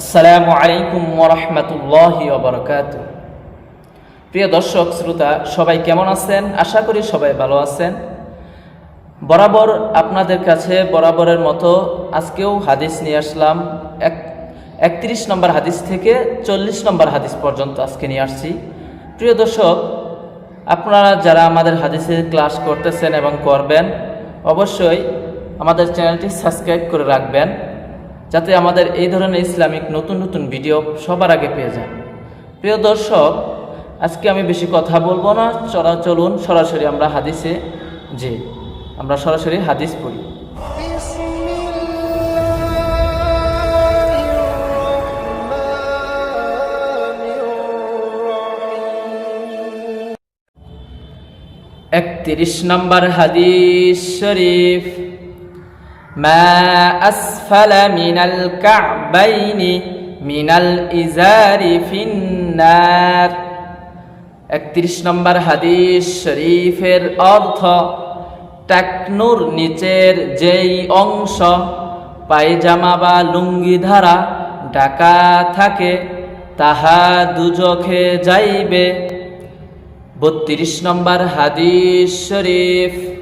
আসসালামু আলাইকুম ওরহমতুল্লাহ ওবরকাত প্রিয় দর্শক, শ্রোতা, সবাই কেমন আছেন? আশা করি সবাই ভালো আছেন। বরাবর আপনাদের কাছে বরাবরের মতো আজকেও হাদিস নিয়ে আসলাম। এক, একত্রিশ নম্বর হাদিস থেকে চল্লিশ নম্বর হাদিস পর্যন্ত আজকে নিয়ে আসছি। প্রিয় দর্শক, আপনারা যারা আমাদের হাদিসের ক্লাস করতেছেন এবং করবেন, অবশ্যই আমাদের চ্যানেলটি সাবস্ক্রাইব করে রাখবেন। যাতে আমাদের এই ধরনের ইসলামিক নতুন নতুন ভিডিও সবার আগে পেয়ে যান প্রিয় দর্শক, আজকে আমি বেশি কথা বলব না। চলা চলুন, সরাসরি আমরা হাদিসে যে, আমরা সরাসরি হাদিস পড়ি। একত্রিশ নম্বর হাদিস শরীফ। মা আসফালা মিনাল কাবাইনি মিনাল ইজারি ফিন্নার। একত্রিশ নম্বর হাদিস শরীফের অর্থ, টাকনুর নিচের যেই অংশ, পায়জামা বা লুঙ্গি ধারা ঢাকা থাকে, তাহা দুজখে যাইবে। বত্রিশ নম্বর হাদিস শরীফ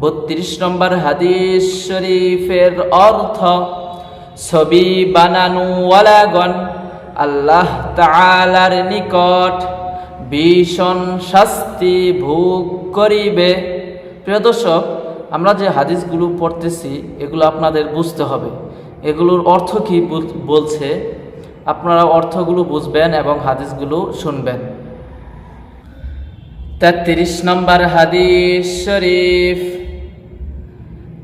বত্রিশ নম্বর হাদিস শরীফের অর্থ, ছবি বানানোওয়ালাগণ আল্লাহ তাআলার নিকট ভীষণ শাস্তি ভোগ করিবে। প্রিয় দর্শক, আমরা যে হাদিসগুলো পড়তেছি, এগুলো আপনাদের বুঝতে হবে। এগুলোর অর্থ কি বলছে? আপনারা অর্থগুলো বুঝবেন এবং হাদিসগুলো শুনবেন। তেত্রিশ নম্বর হাদিস শরীফ।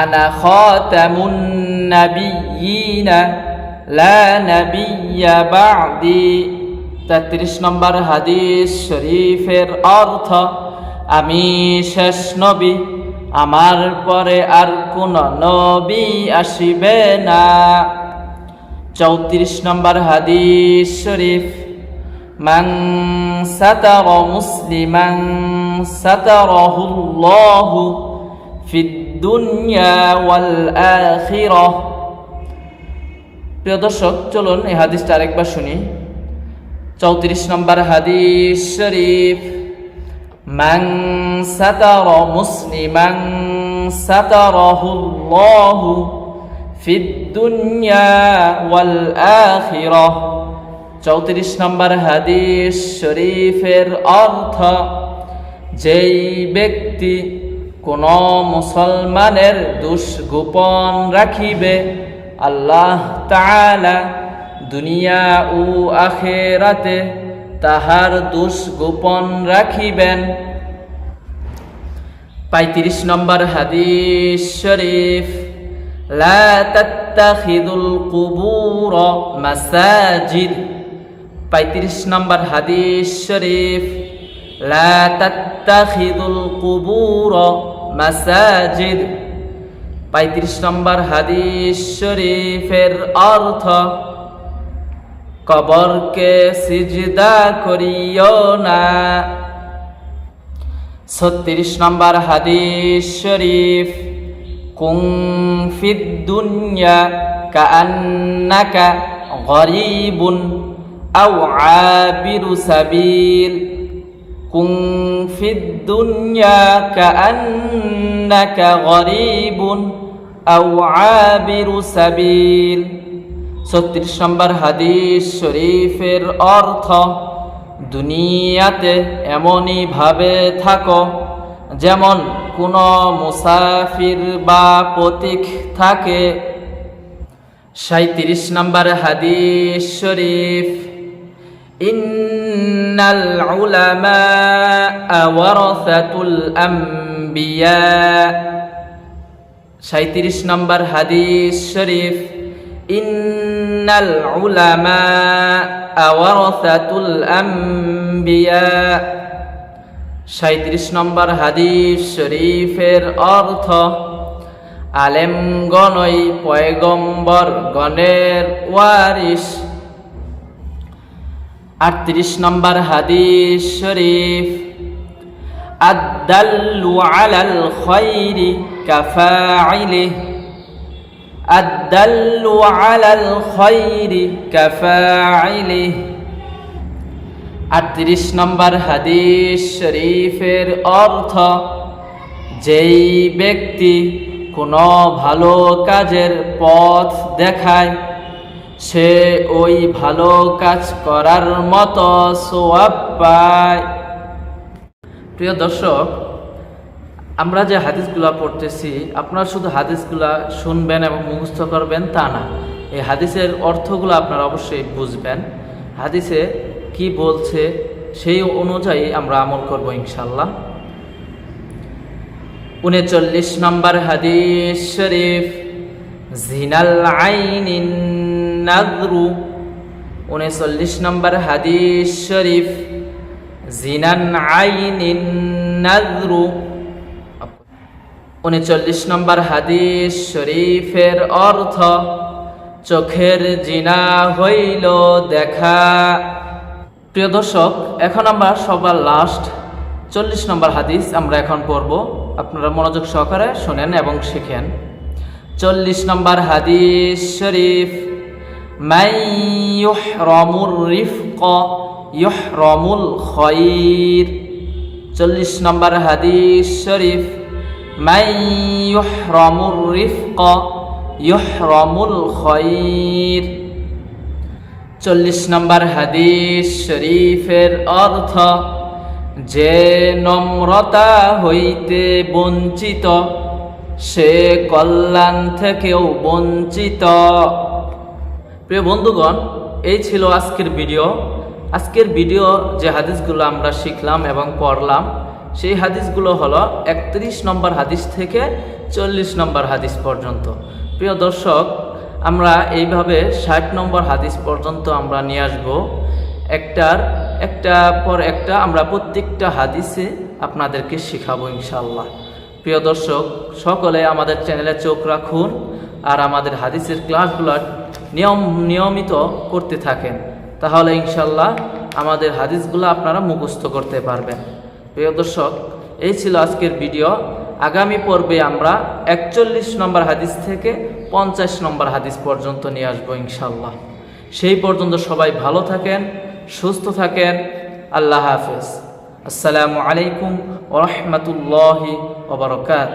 আনা খাতামুন নাবিয়িনা লা নাবিয়্যা বা'দি। তেত্রিশ নম্বর হাদিস শরীফের অর্থ, আমি শেষ নবী, আমার পরে আর কোন নবী আসিবে না। চৌত্রিশ নম্বর হাদিস শরীফ, মান সাতার মুসলিমান সাতারহুল্লাহু ফিদ দুনিয়া ওয়াল আখিরাহ প্রিয় দর্শক, চলুন এই হাদিসটা আরেকবার শুনি। চৌত্রিশ নম্বর হাদিস শরীফ, মান সাতার মুসলিমান সাতারহুল্লাহু ফিদ দুনিয়া ওয়াল আখিরাহ চৌত্রিশ নম্বর হাদিস শরীফের অর্থ, যেই ব্যক্তি কোন মুসলমানের দুষ গোপন রাখিবে। আল্লাহ তাআলা দুনিয়া ও আখেরাতে তাহার দুষ গোপন রাখিবেন। পঁয়ত্রিশ নম্বর হাদিস শরীফ তাত্তাখিদুল কুবুর মাসাজিদ। পঁয়ত্রিশ নম্বর হাদিস শরীফ লা তাত্তাখিদুল কুবুর মাসাজিদ। পঁয়ত্রিশ নম্বর হাদিস শরীফের অর্থ, কবরকে সিজদা করিও না। ছত্রিশ নম্বর হাদিস শরীফ কুং ফিদ দুনিয়া কাআন্নাকা গরিবুন আও আবিরু সাবিল। কুং ফিদ দুনিয়া কাআন্নাকা গরিবুন আও আবিরু ছত্রিশ নম্বর হাদিস শরীফের অর্থ, দুনিয়াতে এমনই ভাবে থাকো যেমন কোন মুসাফির বা পথিক থাকে। সাঁত্রিশ নম্বর হাদিস শরীফ ইন্নাল উলামা ওয়ারাসাতুল আমবিয়া। 37 নম্বর হাদিস শরীফ, ইন্নাল উলামা ওয়ারাসাতুল আমবিয়া। 37 নম্বর হাদিস শরীফের অর্থ, আলেমগণই পয়গম্বর গণের ওয়ারিশ। আটত্রিশ নম্বর হাদিস শরীফ আদাল্লু আলাল খৈরি কাফাইলিহ আদাল্লু আলাল খৈরি কাফাইলিহ আটত্রিশ নম্বর হাদিস শরীফের অর্থ, যেই ব্যক্তি কোনো ভালো কাজের পথ দেখায় সে ওই ভালো কাজ করার মতো সোয়াব পায়। প্রিয় দর্শক, আমরা যে হাদিসগুলা পড়তেছি, আপনারা শুধু হাদিসগুলা শুনবেন এবং মুখস্থ করবেন তা না। এই হাদিসের অর্থগুলো আপনারা অবশ্যই বুঝবেন। হাদিসে কি বলছে সেই অনুযায়ী আমরা আমল করব ইনশাল্লাহ উনচল্লিশ নম্বর হাদিস শরীফ, জিনাল আইনিন নাদরু, উনচল্লিশ নম্বর হাদিস শরীফ, জিনান আইনিন নাদরু। উনচল্লিশ নম্বর হাদিস শরীফের অর্থ, চোখের জিনা হইল দেখা। প্রিয় দর্শক, এখন আমরা সবার লাস্ট চল্লিশ নম্বর হাদিস আমরা এখন পড়ব। আপনারা মনোযোগ সহকারে শোনেন এবং শিখেন। চল্লিশ নম্বর হাদিস শরীফ মাই ইউহরামুর রিফক ইউহরামুল খৈর চল্লিশ নম্বর হাদিস শরীফ মাই ইউহরামুর রিফক ইউহরামুল খৈর চল্লিশ নম্বর হাদিস শরীফের অর্থ, যে নম্রতা হইতে বঞ্চিত, সে কল্যাণ থেকেও বঞ্চিত। প্রিয় বন্ধুগণ, এই ছিল আজকের ভিডিও। আজকের ভিডিও যে হাদিসগুলো আমরা শিখলাম এবং পড়লাম, সেই হাদিসগুলো হলো একত্রিশ নম্বর হাদিস থেকে চল্লিশ নম্বর হাদিস পর্যন্ত। প্রিয় দর্শক, আমরা এইভাবে ষাট নম্বর হাদিস পর্যন্ত আমরা নিয়ে আসব। একটার, একটা পর একটা আমরা প্রত্যেকটা হাদিসে আপনাদেরকে শেখাবো ইনশাল্লাহ প্রিয় দর্শক, সকলে আমাদের চ্যানেলে চোখ রাখুন আর আমাদের হাদিসের ক্লাসগুলো নিয়ম, নিয়মিত করতে থাকেন, তাহলে ইনশাল্লাহ আমাদের হাদিসগুলো আপনারা মুখস্থ করতে পারবেন। প্রিয় দর্শক, এই ছিল আজকের ভিডিও। আগামী পর্বে আমরা একচল্লিশ নম্বর হাদিস থেকে পঞ্চাশ নম্বর হাদিস পর্যন্ত নিয়ে আসব ইনশাল্লাহ। সেই পর্যন্ত সবাই ভালো থাকেন, সুস্থ থাকেন। আল্লাহ হাফেজ। আসসালামু আলাইকুম ওরহমতুল্লাহি ওবরকাত